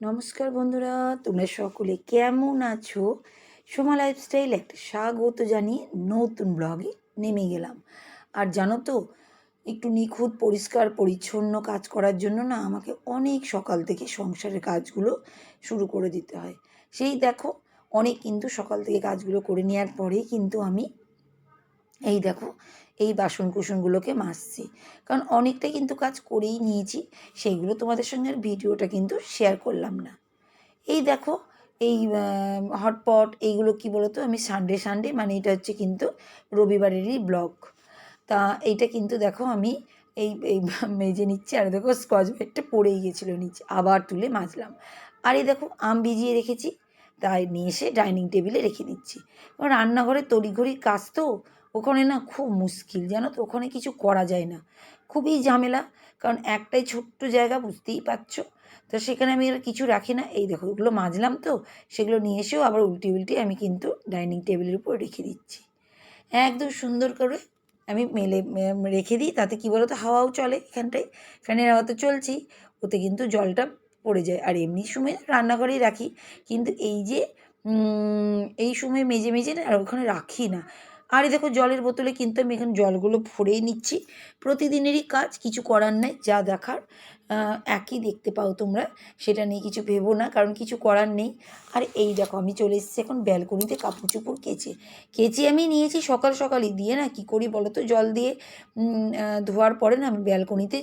নমস্কার বন্ধুরা, তোমরা সকলে কেমন আছো? সোমা লাইফস্টাইল একটা স্বাগত জানিয়ে নতুন ব্লগে নেমে গেলাম। আর জানো তো, একটু নিখুঁত, পরিষ্কার, পরিচ্ছন্ন কাজ করার জন্য না আমাকে অনেক সকাল থেকে সংসারের কাজগুলো শুরু করে দিতে হয়। সেই দেখো, অনেক কিন্তু সকাল থেকে কাজগুলো করে নেওয়ার পরেই কিন্তু আমি, এই দেখো এই বাসন কুসনগুলোকে মাজছি। কারণ অনেকটা কিন্তু কাজ করেই নিয়েছি সেইগুলো তোমাদের সঙ্গে ভিডিওটা কিন্তু শেয়ার করলাম না। এই দেখো, এই হটপট এইগুলো কি বলতো? আমি সানডে সানডে মানে এটা হচ্ছে কিন্তু রবিবারেরই ব্লগ তা এইটা কিন্তু দেখো আমি এই এই মেজে নিচ্ছি, আর দেখো স্কচ ব্রাইটটা পড়েই গেছিল নিচে, আবার তুলে মাজলাম। আর এই দেখো আম ভিজিয়ে রেখেছি, তাই নিয়ে এসে ডাইনিং টেবিলে রেখে দিচ্ছি। কারণ রান্নাঘরে তড়িঘড়ি কাজ তো ওখানে না খুব মুশকিল, জানো তো? ওখানে কিছু করা যায় না। খুবই ঝামেলা, কারণ একটাই ছোট্ট জায়গা, বুঝতেই পারছ? তো সেখানে আমি আর কিছু রাখি না। এই দেখো, ওগুলো মাজলাম তো, সেগুলো নিয়ে এসেও আবার উল্টি উল্টি আমি কিন্তু ডাইনিং টেবিলের উপর রেখে দিচ্ছি। একদম সুন্দর করে আমি মেলে রেখে দিই, তাতে কী বলো তো হাওয়াও চলে এখানটায়। ফ্যানের হাওয়া তো চলছেই, ওতে কিন্তু জলটা পড়ে যায়। আর এমনি সময় রান্নাঘরেই রাখি, কিন্তু এই যে এই সময় মেজে মেজে না আর ওখানে রাখি না। আর এই দেখো জলের বোতলে কিন্তু আমি এখানে জলগুলো ভরেই নিচ্ছি। প্রতিদিনেরই কাজ, কিছু করার নেই, যা দেখার। একই দেখতে পাও তোমরা, সেটা নিয়ে কিছু ভেবো না, কারণ কিছু করার নেই। আর এই দেখো, আমি চলে এসেছি এখন ব্যালকনিতে কাপড় চোপড় কেচে। কেচে আমি নিয়েছি সকাল সকালই, দিয়ে না কি করি বলো তো? জল দিয়ে ধোয়ার পরে না আমি ব্যালকনিতে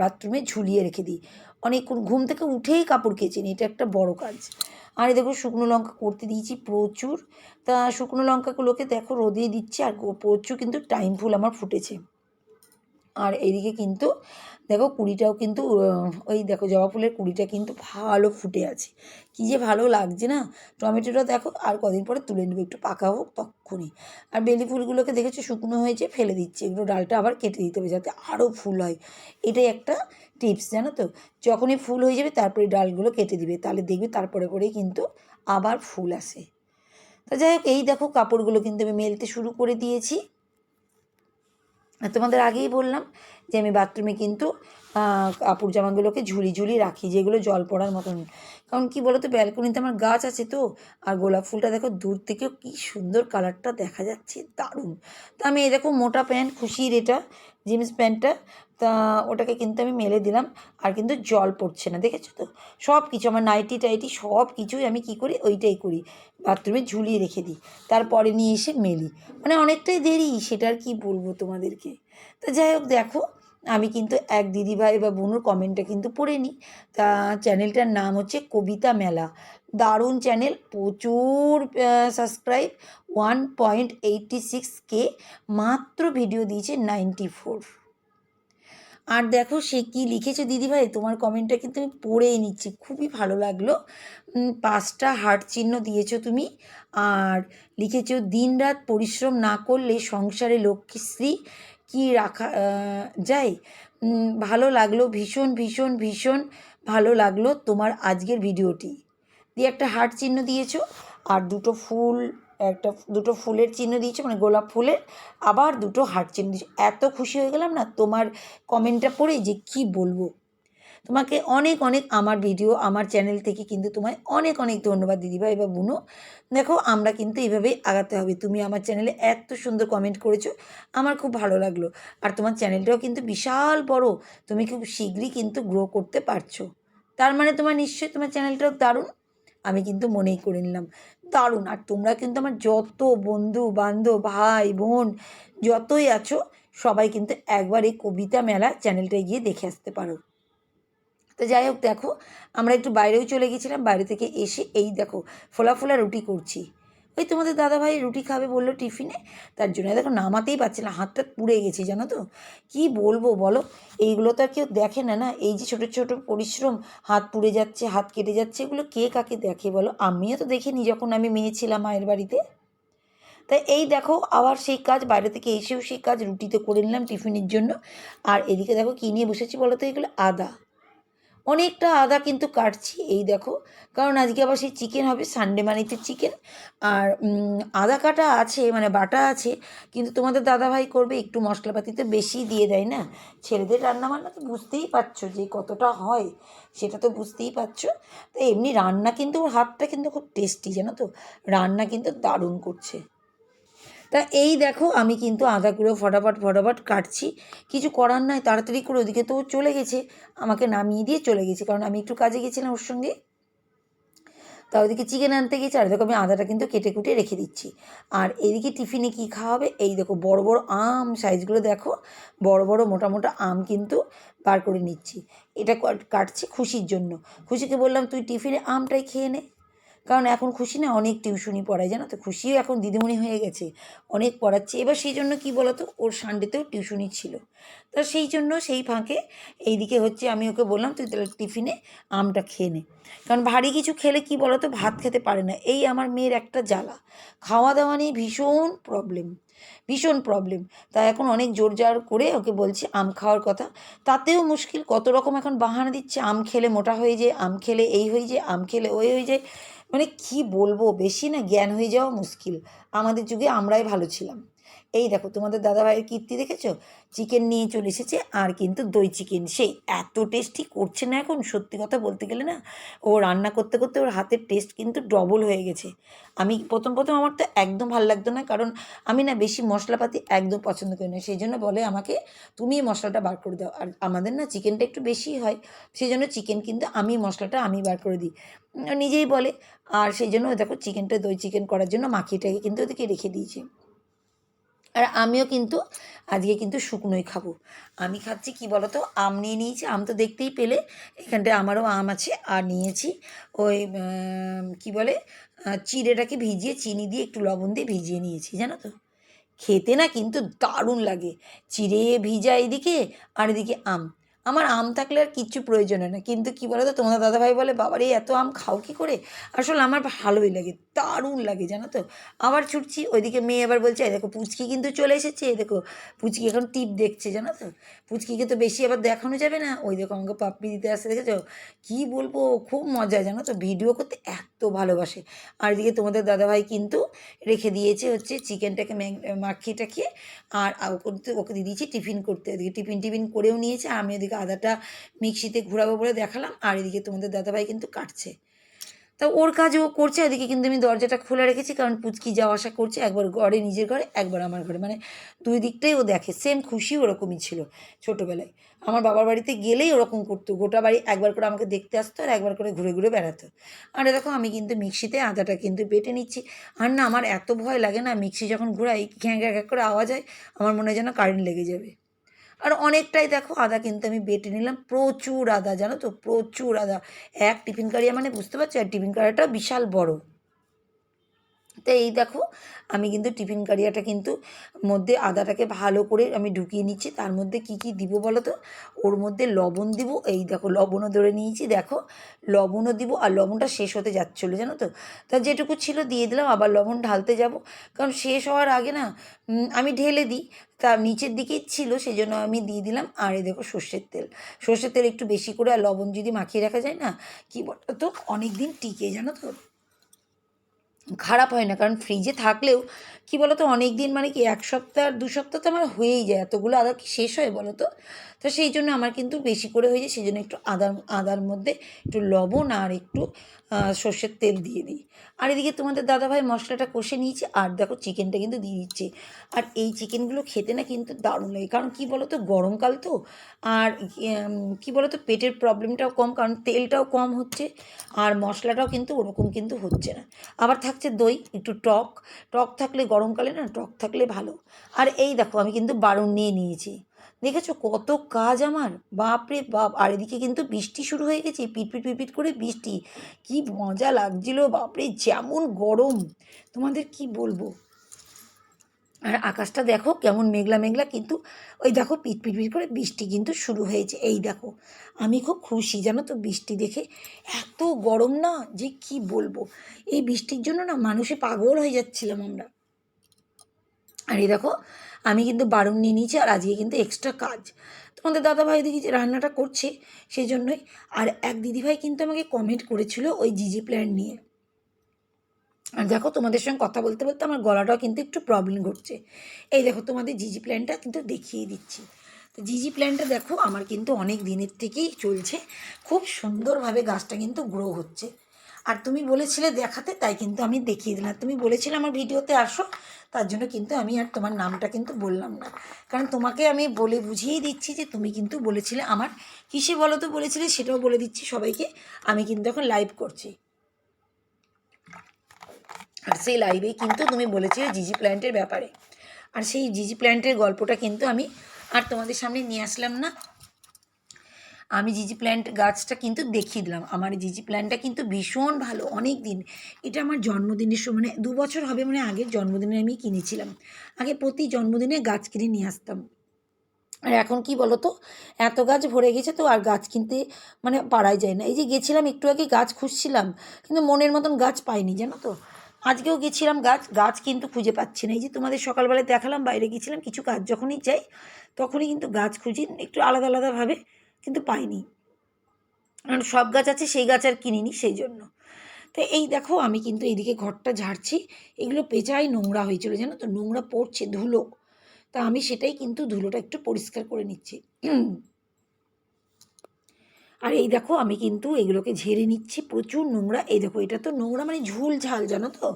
বাথরুমে ঝুলিয়ে রেখে দিই। অনেকক্ষণ ঘুম থেকে উঠেই কাপড় কেচে এটা একটা বড় কাজ। আর দেখো শুকনো লঙ্কা করতে দিয়েছি প্রচুর। তা শুকনো লঙ্কাগুলোকে দেখো রোদে দিচ্ছি আর প্রচুর কিন্তু টাইম ফুল আমার ফুটেছে। আর এদিকে কিন্তু দেখো কুড়িটাও কিন্তু ওই দেখো জবা ফুলের কুড়িটা কিন্তু ভালো ফুটে আছে। কী যে ভালো লাগছে না? টমেটোটা দেখো আর কদিন পরে তুলে নেবে, একটু পাকা হোক তক্ষুনি। আর বেলি ফুলগুলোকে দেখেছ শুকনো হয়েছে, ফেলে দিচ্ছে। এগুলো ডালটা আবার কেটে দিতে হবে যাতে আরও ফুল হয়। এটাই একটা টিপস, জানো তো? যখনই ফুল হয়ে যাবে তারপরে ডালগুলো কেটে দিবে, তাহলে দেখবে তারপরে করেই কিন্তু আবার ফুল আসে। তা যাই হোক, এই দেখো কাপড়গুলো কিন্তু আমি মেলতে শুরু করে দিয়েছি। তোমাদের আগেই বললাম যে আমি বাথরুমে কিন্তু কাপড় জামাগুলোকে ঝুলি ঝুলি রাখি, যেগুলো জল পড়ার মতন। কারণ কি বলো তো ব্যালকনিতে আমার গাছ আছে তো, আর গোলাপ ফুলটা দেখো দূর থেকেও কি সুন্দর কালারটা দেখা যাচ্ছে, দারুণ। তা আমি এই দেখো মোটা প্যান্ট, খুশির এটা, জিন্স প্যান্টটা তা ওটাকে কিন্তু আমি মেলে দিলাম, আর কিন্তু জল পড়ছে না, দেখেছ তো? সব কিছু আমার নাইটি টাইটি সব কিছুই আমি কি করি? ওইটাই করি, বাথরুমে ঝুলিয়ে রেখে দিই, তারপরে নিয়ে এসে মেলি। মানে অনেকটাই দেরি, সেটা আর কী বলব তোমাদেরকে? তা যাই হোক, দেখো, আমি কিন্তু এক দিদিভাই বা বোনুর কমেন্টটা কিন্তু পড়ে নিই। তা চ্যানেলটার নাম হচ্ছে কবিতা মেলা। দারুণ চ্যানেল, প্রচুর subscribe one point eighty six K মাত্র ভিডিও দিয়েছে নাইনটি ফোর আর দেখো সে কী লিখেছে, দিদিভাই? তোমার কমেন্টটা কিন্তু আমি পড়েই নিচ্ছি। খুবই ভালো লাগল। পাঁচটা হার্ট চিহ্ন দিয়েছ তুমি। আর লিখেছো দিন রাত পরিশ্রম না করলে সংসারে লক্ষ্মীশ্রী কি রাখা যায়? ভালো লাগল, ভীষণ ভীষণ ভীষণ ভালো লাগল তোমার আজকের ভিডিওটি। দিয়ে একটা হার্ট চিহ্ন দিয়েছ। আর দুটো ফুল একটা দুটো ফুলের চিহ্ন দিয়েছ মানে গোলাপ ফুলের, আবার দুটো হার্ট চিহ্ন দিয়েছ। এত খুশি হয়ে গেলাম না, তোমার কমেন্টটা পড়ে যে কি বলব? তোমাকে অনেক অনেক আমার ভিডিও, আমার চ্যানেল থেকে কিন্তু তোমায় অনেক অনেক ধন্যবাদ দিদিভাই বা বুনো। দেখো, আমরা কিন্তু এইভাবেই আগাতে হবে। তুমি আমার চ্যানেলে এত সুন্দর কমেন্ট করেছ, আমার খুব ভালো লাগল। আর তোমার চ্যানেলটাও কিন্তু বিশাল বড়, তুমি খুব শীঘ্রই কিন্তু গ্রো করতে পারছ। তার মানে তোমার নিশ্চয়ই তোমার চ্যানেলটাও দারুণ। আমি কিন্তু মনেই করে নিলাম। দারুণ! আর তোমরা কিন্তু আমার যত বন্ধু, বান্ধব, ভাই, বোন, যতই আছো, সবাই কিন্তু একবার এই কবিতা মেলা চ্যানেলটায় গিয়ে দেখে আসতে পারো। তো যাই হোক, দেখো, আমরা একটু বাইরেও চলে গেছিলাম, বাইরে থেকে এসে এই দেখো, ফোলা ফোলা রুটি করছি। ওই তোমাদের দাদাভাই রুটি খাবে বলল টিফিনে, তার জন্য। দেখো নামাতেই পারছে না, হাতটা পুড়ে গেছে, জানো তো? কি বলব বলো? এইগুলো তো আর কেউ দেখে না না? এই যে ছোটো ছোটো পরিশ্রম, হাত পুড়ে যাচ্ছে, হাত কেটে যাচ্ছে, এগুলো কে কাকে দেখে বলো? আমিও তো দেখিনি যখন আমি মেয়ে ছিলাম মায়ের বাড়িতে। তাই এই দেখো, আবার সেই কাজ, বাইরে থেকে এসেও সেই কাজ রুটিতে করে নিলাম টিফিনের জন্য। আর এদিকে দেখো কী নিয়ে বসেছি বলো তো? এগুলো আদা। অনেকটা আদা কিন্তু কাটছি, এই দেখো। কারণ আজকে আবার সেই চিকেন হবে সানডে মানিতে চিকেন আর আদা কাটা আছে মানে বাটা আছে, কিন্তু তোমাদের দাদাভাই করবে একটু মশলাপাতি তো বেশি দিয়ে দেয় না? ছেলেদের রান্নাবান্না তো বুঝতেই পারছ যে কতটা হয়, সেটা তো বুঝতেই পারছ। তো এমনি রান্না কিন্তু ওর হাতটা কিন্তু খুব টেস্টি জানো তো? রান্না কিন্তু দারুণ করছে। তা এই দেখো আমি কিন্তু আদাগুলো ফটাফট ফটাফট কাটছি। কিছু করার নয় তাড়াতাড়ি করে ওদিকে তো চলে গেছে। আমাকে নামিয়ে দিয়ে চলে গেছে, কারণ আমি একটু কাজে গেছিলাম ওর সঙ্গে। তা ওদিকে চিকেন আনতে গেছি, আর দেখো আমি আদাটা কিন্তু কেটে কুটে রেখে দিচ্ছি। আর এদিকে টিফিনে কী খাওয়াবে? এই দেখো বড় বড় আম সাইজগুলো দেখো। বড় বড়, মোটা মোটা আম কিন্তু বার করে নিচ্ছি। এটা কাট- কাটছি খুশির জন্য। খুশিকে বললাম, তুই টিফিনে আমটাই খেয়ে নে। কারণ এখন খুশি না, অনেক টিউশনি পড়ায়, জানো তো? খুশিও এখন দিদিমণি হয়ে গেছে, অনেক পড়াচ্ছে। এবার সেই জন্য কী বলতো? ওর সানডেতেও টিউশনি ছিল। তা সেই জন্য সেই ফাঁকে এইদিকে হচ্ছে আমি ওকে বললাম, তুই তাহলে টিফিনে আমটা খেয়ে নে। কারণ ভারী কিছু খেলে কি বলতো? ভাত খেতে পারে না। এই আমার মেয়ের একটা জ্বালা। খাওয়া দাওয়া নিয়ে ভীষণ প্রবলেম ভীষণ প্রবলেম তাই এখন অনেক জোর জার করে ওকে বলছি আম খাওয়ার কথা। তাতেও মুশকিল, কত রকম এখন বাহানা দিচ্ছে, আম খেলে মোটা হয়ে যায়, আম খেলে এই হয়ে যায়, আম খেলে ওই হয়ে যায়। মানে কি বলব? বেশি না জ্ঞান হয়ে যাওয়া মুশকিল। আমাদের যুগে আমরাই ভালো ছিলাম। এই দেখো, তোমাদের দাদাভাইয়ের কীর্তি দেখেছ? চিকেন নিয়ে চলে এসেছে, আর কিন্তু দই চিকেন সেই এত টেস্টি করছে না এখন, সত্যি কথা বলতে গেলে না? ও রান্না করতে করতে ওর হাতের টেস্ট কিন্তু ডবল হয়ে গেছে। আমি প্রথম প্রথম আমার তো একদম ভালো লাগতো না, কারণ আমি না বেশি মশলাপাতি একদম পছন্দ করি না। সেই জন্য বলে আমাকে, তুমি মশলাটা বার করে দাও। আর আমাদের না চিকেনটা একটু বেশি হয়, সেই জন্য চিকেন কিন্তু আমি মশলাটা আমি বার করে দিই। নিজেই বলে, আর সেই জন্য দেখো চিকেনটা দই চিকেন করার জন্য মাখিটাকে কিন্তু ওদেরকে রেখে দিয়েছি। আর আমিও কিন্তু আজকে কিন্তু শুকনোই খাব। আমি খাচ্ছি কি বলতো? আম নিয়ে নিয়েছি, আম তো দেখতেই পেলে। এখানটায় আমারও আম আছে, আর নিয়েছি ওই কি বলে? চিড়েটাকে ভিজিয়ে, চিনি দিয়ে একটু লবণ দিয়ে ভিজিয়ে নিয়েছি, জানো তো? খেতে না কিন্তু দারুণ লাগে। চিড়ে ভিজা এদিকে, আর এদিকে আম। আমার আম থাকলে আর কিচ্ছু প্রয়োজন হয় না। কিন্তু কী বলো তো তোমাদের দাদাভাই বলে, বাবারে, এত আম খাও কী করে? আসলে আমার ভালোই লাগে, দারুণ লাগে, জানো তো। আবার ছুটছি, ওইদিকে মেয়ে আবার বলছে, এই দেখো, পুচকি কিন্তু চলে এসেছে, এই দেখো, পুচকি এখন টিপ দেখছে, জানো তো। পুচকিকে তো বেশি আবার দেখানো যাবে না। ওই দেখো, আমাকে পাপ্পি দিতে আসতে দেখেছ? কী বলব, খুব মজা, জানো তো। ভিডিও করতে এত ভালোবাসে। আর এদিকে তোমাদের দাদাভাই কিন্তু রেখে দিয়েছে হচ্ছে চিকেনটাকে মাখিয়ে টাখিয়ে, আর ওকে ওকে দিয়ে দিয়েছি টিফিন করতে। এদিকে টিফিন টিফিন করেও নিয়েছে আমি এদিকে আদাটা মিক্সিতে ঘুরাবো বলে দেখালাম, আর এদিকে তোমাদের দাদাভাই কিন্তু কাটছে। তা ওর কাজ ও করছে, এদিকে কিন্তু আমি দরজাটা খোলা রেখেছি, কারণ পুচকি যাওয়া আসা করছে, একবার ঘরে, নিজের ঘরে, একবার আমার ঘরে। মানে দুই দিকটাই ও দেখে সেম খুশি ওরকমই ছিল ছোটোবেলায়। আমার বাবার বাড়িতে গেলেই ওরকম করতো, গোটা বাড়ি একবার করে আমাকে দেখতে আসতো আর একবার করে ঘুরে ঘুরে বেড়াতো। আর দেখো, আমি কিন্তু মিক্সিতে আদাটা কিন্তু বেটে নিচ্ছি। আর না, আমার এত ভয় লাগে না, মিক্সি যখন ঘোরাই, ঘ্যাঁ ঘ্যাঁ করে আওয়াজ হয়, আমার মনে হয় যেন কারেন্ট লেগে যাবে। আর অনেকটাই দেখো আদা কিন্তু আমি বেটে নিলাম। প্রচুর আদা, জানো তো? প্রচুর আদা। এক টিফিন কারিয়া মানে বুঝতে পারছ? আর টিফিন কারিয়াটা বিশাল বড়। তো এই দেখো, আমি কিন্তু টিফিন কারিয়াটা কিন্তু মধ্যে আদাটাকে ভালো করে আমি ঢুকিয়ে নিচ্ছি। তার মধ্যে কি কি দিব বলো তো? ওর মধ্যে লবণ দিব, এই দেখো লবণও ধরে নিয়েছি, দেখো লবণও দিব আর লবণটা শেষ হতে যাচ্ছিল, জানো তো? তা যেটুকু ছিল দিয়ে দিলাম, আবার লবণ ঢালতে যাব। কারণ শেষ হওয়ার আগে না আমি ঢেলে দিই, তা নিচের দিকেই ছিল সেই জন্য আমি দিয়ে দিলাম। আর এই দেখো সর্ষের তেল সর্ষের তেল একটু বেশি করে আর লবণ যদি মাখিয়ে রাখা যায় না, কি বলো তো অনেক দিন টিকে, জানো তো? খারাপ হয় না। কারণ ফ্রিজে থাকলেও কি বলো তো অনেক দিন মানে কি এক সপ্তাহ, দু সপ্তাহ তো আমার হয়েই যায়। এতগুলো আদা কি শেষ হয় বলো তো তো সেই জন্য আমার কিন্তু বেশি করে হয়ে যায়। সেই জন্য একটু আদার আদার মধ্যে একটু লবণ আর একটু সর্ষের তেল দিয়ে দিই। আর এদিকে তোমাদের দাদাভাই মশলাটা কষে নিয়েছি আর দেখো চিকেনটা কিন্তু দিয়ে দিচ্ছে। আর এই চিকেনগুলো খেতে না কিন্তু দারুণ লাগে। কারণ কি বলো তো গরমকাল তো। আর কি বলো তো পেটের প্রবলেমটাও কম, কারণ তেলটাও কম হচ্ছে। আর মশলাটাও কিন্তু ওরকম কিন্তু হচ্ছে না। আবার থাকছে দই, একটু টক। টক থাকলে গরমকালে না, টক থাকলে ভালো। আর এই দেখো, আমি কিন্তু বারণ নিয়ে নিয়েছি। দেখেছ কত কাজ আমার? বাপরে বাপ! আর এদিকে কিন্তু বৃষ্টি শুরু হয়ে গেছে, পিটপিট পিটপিট করে বৃষ্টি। কি মজা লাগছিল, বাপরে! যেমন গরম। তোমাদের কি বলব? আর আকাশটা দেখো কেমন মেঘলা মেঘলা, কিন্তু ওই দেখো পিট পিট পিট করে বৃষ্টি কিন্তু শুরু হয়েছে। এই দেখো, আমি খুব খুশি, জানো তো বৃষ্টি দেখে। এত গরম না যে কি বলব? এই বৃষ্টির জন্য না মানুষে পাগল হয়ে যাচ্ছিলাম আমরা। আর এই দেখো, আমি কিন্তু বারণ নিয়ে নিয়েছি আর আজকে কিন্তু এক্সট্রা কাজ। তোমাদের দাদাভাই দিদি যে রান্নাটা করছে, সেই জন্যই। আর এক দিদিভাই কিন্তু আমাকে কমেন্ট করেছিল ওই জিজি প্ল্যান নিয়ে। আর দেখো তোমাদের সঙ্গে কথা বলতে বলতে আমার গলাটাও কিন্তু একটু প্রবলেম ঘটছে। এই দেখো তোমাদের জিজি প্ল্যানটা কিন্তু দেখিয়ে দিচ্ছি। তো জিজি প্ল্যানটা দেখো আমার কিন্তু অনেক দিনের থেকেই চলছে। খুব সুন্দরভাবে গাছটা কিন্তু গ্রো হচ্ছে। আর তুমি বলেছিলে দেখাতে, তাই কিন্তু আমি দেখিয়ে দিলাম। তুমি বলেছিলে আমার ভিডিওতে আসো, তার জন্য কিন্তু আমি আর তোমার নামটা কিন্তু বললাম না। কারণ তোমাকে আমি বলে বুঝিয়ে দিচ্ছি যে তুমি কিন্তু বলেছিলে আমার, কিসে বলো তো বলেছিলে সেটাও বলে দিচ্ছি সবাইকে। আমি কিন্তু এখন লাইভ করছি। আর সেই লাইভে কিন্তু তুমি বলেছিলে জিজি প্ল্যান্টের ব্যাপারে। আর সেই জিজি প্ল্যান্টের গল্পটা কিন্তু আমি আর তোমাদের সামনে নিয়ে আসলাম না। আমি জিজি প্ল্যান্ট গাছটা কিন্তু দেখিয়ে দিলাম। আমার জিজি প্ল্যান্টটা কিন্তু ভীষণ ভালো অনেক দিন এটা আমার জন্মদিনের সময় মানে দু বছর হবে মানে আগের জন্মদিনে আমি কিনেছিলাম। আগে প্রতি জন্মদিনে গাছ কিনে নিয়ে আসতাম। আর এখন কি বলো তো এত গাছ ভরে গেছে তো আর গাছ কিনতে মানে পারাই যায় না। এই যে গেছিলাম, একটু আগে গাছ খুঁজছিলাম, কিন্তু মনের মতন গাছ পাইনি, জানো তো? আজকেও গেছিলাম গাছ গাছ কিন্তু খুঁজে পাচ্ছি না। এই যে তোমাদের সকালবেলায় দেখালাম, বাইরে গেছিলাম, কিছু কাজ যখনই যাই, তখনই কিন্তু গাছ খুঁজি, একটু আলাদা আলাদাভাবে কিন্তু পাইনি। কারণ সব গাছ আছে, সেই গাছ আর কিনিনি, সেই জন্য। তো এই দেখো, আমি কিন্তু এইদিকে ঘরটা ঝাড়ছি। এগুলো পেঁচাই নোংরা হয়েছিল, জানো তো? নোংরা পড়ছে, ধুলো। তা আমি সেটাই কিন্তু ধুলোটা একটু পরিষ্কার করে নিচ্ছি। আর এই দেখো, আমি কিন্তু এগুলোকে ঝেড়ে নিচ্ছি, প্রচুর নোংরা। এই দেখো, এটা তো নোংরা মানে ঝুল ঝাল, জানো তো?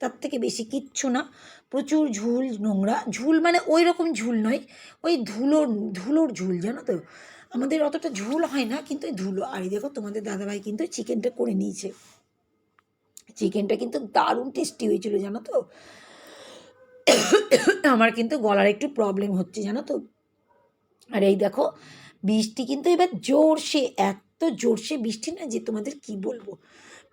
তার থেকে বেশি কিচ্ছু না। প্রচুর ঝুল, নোংরা। ঝুল মানে ওই রকম ঝুল নয়, ওই ধুলোর ধুলোর ঝুল, জানো তো? আমাদের অতটা ঝুল হয় না, কিন্তু ধুলো। আর এই দেখো, তোমাদের দাদাভাই কিন্তু চিকেনটা করে নিয়েছে। চিকেনটা কিন্তু দারুণ টেস্টি হয়েছিল, জানো তো? আমার কিন্তু গলার একটু প্রবলেম হচ্ছে, জানো তো? আর এই দেখো বৃষ্টি কিন্তু এবার জোরসে, এত জোরসে বৃষ্টি না যে তোমাদের কি বলব?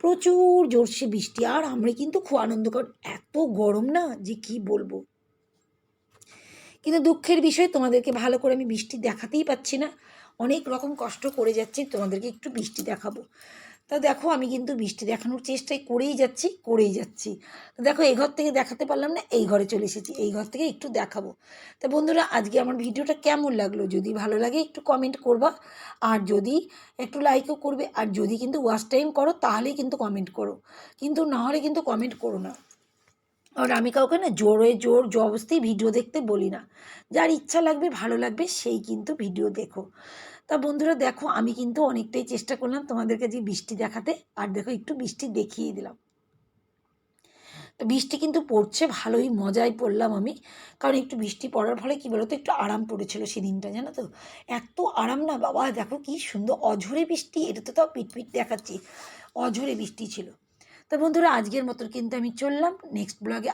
প্রচুর জোরসে বৃষ্টি। আর আমরা কিন্তু খুব আনন্দ কর, এত গরম না যে কি বলব? কিন্তু দুঃখের বিষয়, তোমাদেরকে ভালো করে আমি বৃষ্টি দেখাতেই পাচ্ছি না। অনেক রকম কষ্ট করে যাচ্ছি, তোমাদেরকে একটু বৃষ্টি দেখাবো। তা দেখো আমি কিন্তু বৃষ্টি দেখানোর চেষ্টাই করেই যাচ্ছি করেই যাচ্ছি। তো দেখো এই ঘর থেকে দেখাতে পারলাম না, এই ঘরে চলে এসেছি, এই ঘর থেকে একটু দেখাবো। তা বন্ধুরা, আজকে আমার ভিডিওটা কেমন লাগল? যদি ভালো লাগে একটু কমেন্ট করবা, আর যদি একটু লাইকও করবে, আর যদি কিন্তু ওয়াশ টাইম করো, তাহলেই কিন্তু কমেন্ট করো। কিন্তু না হলে কিন্তু কমেন্ট করো না। আর আমি কাউকে না জোরে জোর জবস্তি ভিডিও দেখতে বলি না। যার ইচ্ছা লাগবে, ভালো লাগবে, সেই কিন্তু ভিডিও দেখো। তা বন্ধুরা দেখো, আমি কিন্তু অনেকটাই চেষ্টা করলাম তোমাদেরকে যে বৃষ্টি দেখাতে। আর দেখো, একটু বৃষ্টি দেখিয়ে দিলাম। তো বৃষ্টি কিন্তু পড়ছে, ভালোই মজায় পড়লাম আমি। কারণ একটু বৃষ্টি পড়ার ফলে কী বলতো, একটু আরাম পড়েছিল সেদিনটা, জানো তো? এত আরাম না, বাবা, দেখো কি সুন্দর, অঝরে বৃষ্টি, এটা তো তাও পিটপিট দেখাচ্ছি। অঝরে বৃষ্টি ছিল। তো বন্ধুরা আজকের মতন কিন্তু আমি চললাম। নেক্সট ব্লগে